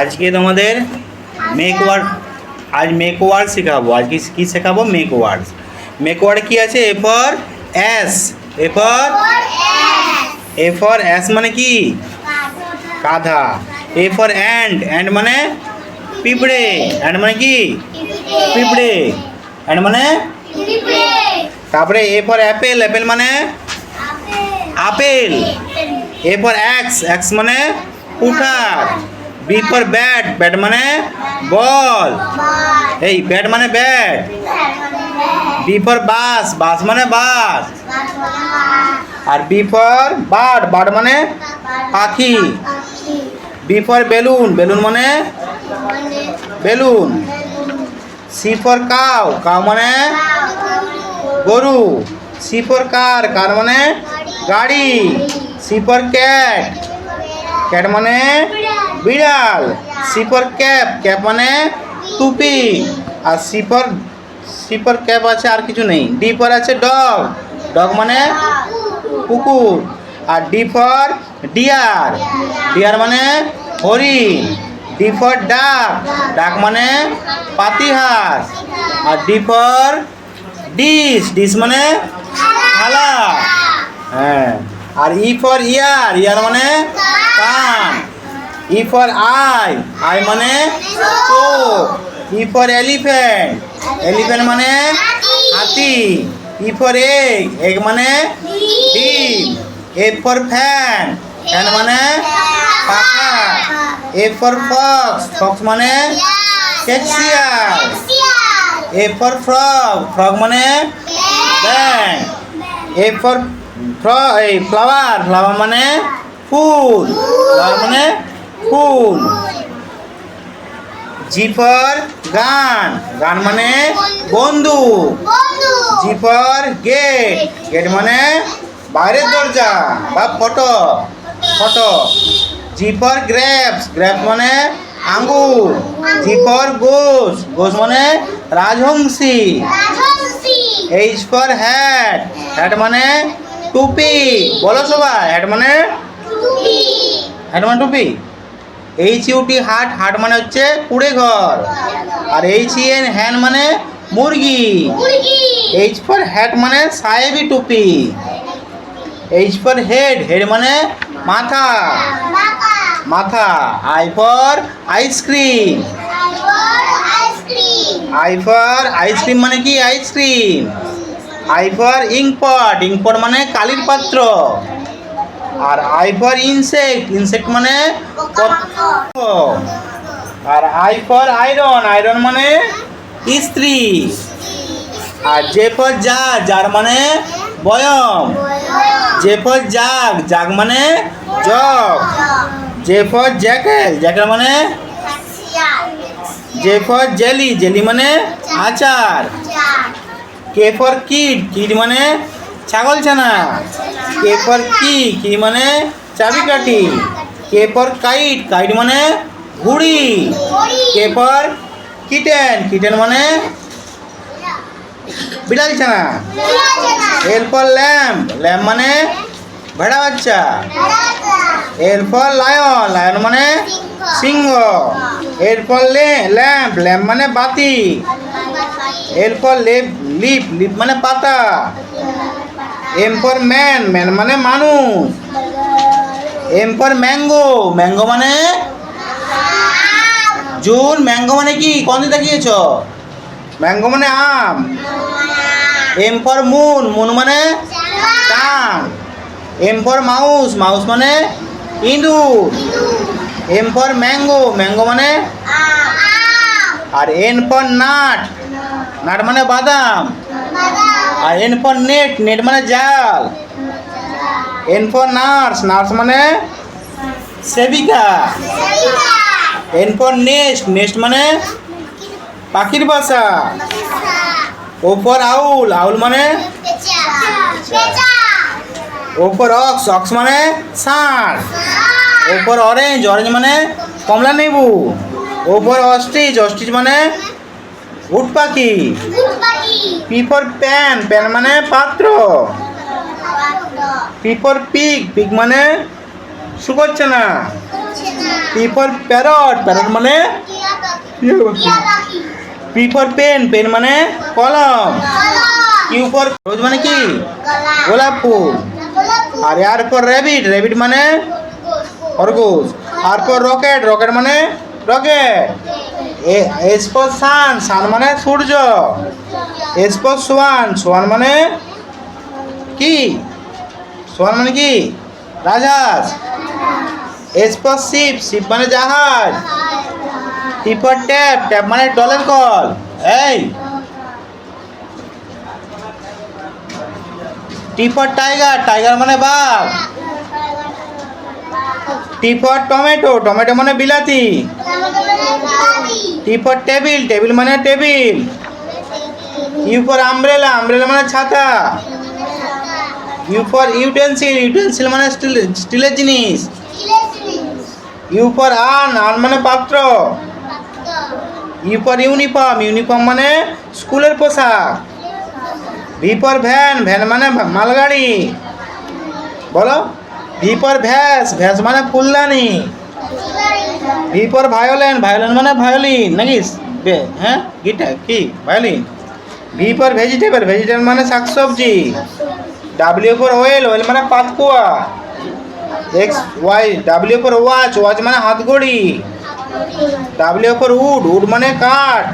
আজকে তোমাদের make word আজ মেক ওয়ার্ড শেখাবো। আজকে কি শেখাবো? মেক ওয়ার্ড মেক ওয়ার্ড কি আছে? A for ass A for A for ass মানে কি? কাঁধা। এ ফর অ্যান্ড অ্যান্ড মানে পিঁপড়ে। অ্যান্ড মানে কি? পিঁপড়ে। অ্যান্ড মানে তারপরে এ ফর অ্যাপেল অ্যাপেল মানে apple. A for axe axe মানে উঠার বি ফর ব্যাট ব্যাট মানে বল। এই ব্যাট মানে bat B for bus bus মানে বাস আর বি ফর বার্ড বার্ড মানে পাখি। বি ফর বেলুন বেলুন মানে balloon C for cow cow মানে গরু। সি ফর কার কার মানে গাড়ি সি ফর ক্যাট ক্যাট মানে বিড়াল সি ফর ক্যাপ ক্যাপ মানে টুপি। আর C for C for cap আছে আর কিছু নেই। ডি ফর আছে ডগ ডগ মানে কুকুর। আর ডি ফর ডিয়ার ডিয়ার মানে হরিণ। ডি ফর ডাক ডাক মানে পাতিহাঁস। আর ডি ফর ডিশ ডিশ মানে থালা। আর ই ফর ইয়ার ইয়ার মানে কান। ই ফর আই আই মানে চোখ। ই ফর এলিফ্যান্ট এলিফ্যান্ট মানে হাতি। ই ফর এগ এগ মানে ডিম। এ ফর ফ্যান ফ্যান মানে পাখা। এ ফর ফক্স ফক্স মানে ক্যাকসিয়ার এ ফর ফ্রগ ফ্রগ মানে ব্যাং এ ফর ফ্র এই ফ্লাওয়ার ফ্লাওয়ার মানে ফুল। ফ্লাওয়ার মানে ফুল। জি ফর গান। গান মানে বন্ধু। জি ফর গেট গেট মানে বাইরের দরজা বা photo. Photo. G for grapes grapes মানে আঙ্গুর। G for goose. গোস মানে রাজহংসী। এইচ ফর হ্যাট হ্যাট মানে টুপি। বলো সবাই হ্যাট মানে? হ্যাট মানে টুপি? এইচ ইউটি হাট হাট মানে হচ্ছে কুড়ে ঘর। আর এইচ এন হ্যান মানে মুরগি। এইচ ফর হ্যাট মানে সাহেবি টুপি। এইচ ফর হেড হেড মানে মাথা। মাথা। I for ice cream I for ice cream মানে কি? Ice cream I for inkpot inkpot মানে কালির পাত্র। আর আই ফর ইনসেক্ট ইনসেক্ট মানে। আর আই ফর আয়রন আয়রন মানে ইস্ত্রি। আর যে ফর যা যার মানে বয়ম। যে ফর জাগ জাগ মানে জগ। যে ফর জ্যাকেট জ্যাকেট মানে যে ফর জেলি জেলি মানে আচার। কে ফর কিড কিড মানে ছাগল ছানা। কে ফর কি কি মানে চাবি চাবিকাঠি কে ফর কাইট কাইট মানে ঘুড়ি। কে ফর কিটেন কিটেন মানে বিড়াল ছানা। এল ফর ল্যাম্প ল্যাম্প মানে ভেড়া বাচ্চা। এর ফর লায়ন লায়ন মানে সিংহ। এর ফর ল্যাম্প ল্যাম্প মানে বাতি। এর ফর লিপ লিপ লিপ মানে পাতা। এম ফর ম্যান ম্যান মানে মানুষ। এম ফর ম্যাঙ্গো ম্যাঙ্গো মানে জুন ম্যাঙ্গো মানে কি? কোন দিকে ম্যাঙ্গো মানে আম। এম ফর মুন মুন মানে চাঁদ। এম ফর মাউস মাউস মানে ইঁদুর। এম ফর ম্যাঙ্গো ম্যাঙ্গো মানে আর এন ফর নাট। নাট মানে বাদাম। আর এন ফর নেট নেট মানে জাল। এন ফর নার্স নার্স মানে সেবিকা। এন ফর নেস্ট নেস্ট মানে পাখির বাসা। ও আউল আউল মানে ও অক্স অক্স মানে ষাঁড়। ও অরেঞ্জ অরেঞ্জ মানে কমলা লেবু ও ফর অস্ট্রিচ অস্ট্রিচ মানে উট পাখি। পি ফর প্যান প্যান মানে পাত্র। পি ফর পিক পিক মানে শুকোচ্ছে না পি ফর প্যারট প্যারট মানে পি ফর পেন পেন মানে কলম। কিউ ফর রোজ মানে কি? গোলাপ। ফুল। আর আর ফর র্যাবিট র্যাবিট মানে খরগোশ। আর ফর রকেট রকেট মানে রকেট এস সান সান মানে সূর্য। এস সোয়ান সোয়ান মানে কি? সোয়ান মানে কি? রাজহাঁস। এস ফর শিপ শিপ মানে জাহাজ। টি ফর ট্যাপ ট্যাপ মানে টলের কল। এই। টি ফর টাইগার টাইগার মানে বাঘ। টি ফর টমেটো টমেটো মানে বিলাতি। টি ফর টেবিল টেবিল মানে table U for umbrella umbrella মানে ছাতা। ইউ ফর ইউটেন্সিল ইউটেন্সিল মানে স্টিল স্টিলের জিনিস। ইউ ফর আন আন মানে পাত্র। ইউ ফর ইউনিফর্ম ইউনিফর্ম মানে স্কুলের পোশাক। ভি ফর ভ্যান ভ্যান মানে মালগাড়ি। বলো? ভি ফর ভ্যাস ভ্যাস মানে ফুলদানি। ভি ফর ভায়োলিন ভায়োলিন মানে ভায়োলিন নাকি হ্যাঁ? গিটার, কি? Violin V for vegetable vegetable মানে শাকসবজি। ডাব্লিউ ফর ওয়েল ওয়েল মানে পাতকুয়া। X Y W for watch watch মানে হাতঘড়ি। ডাব্লিউ ফর উড উড মানে কাঠ।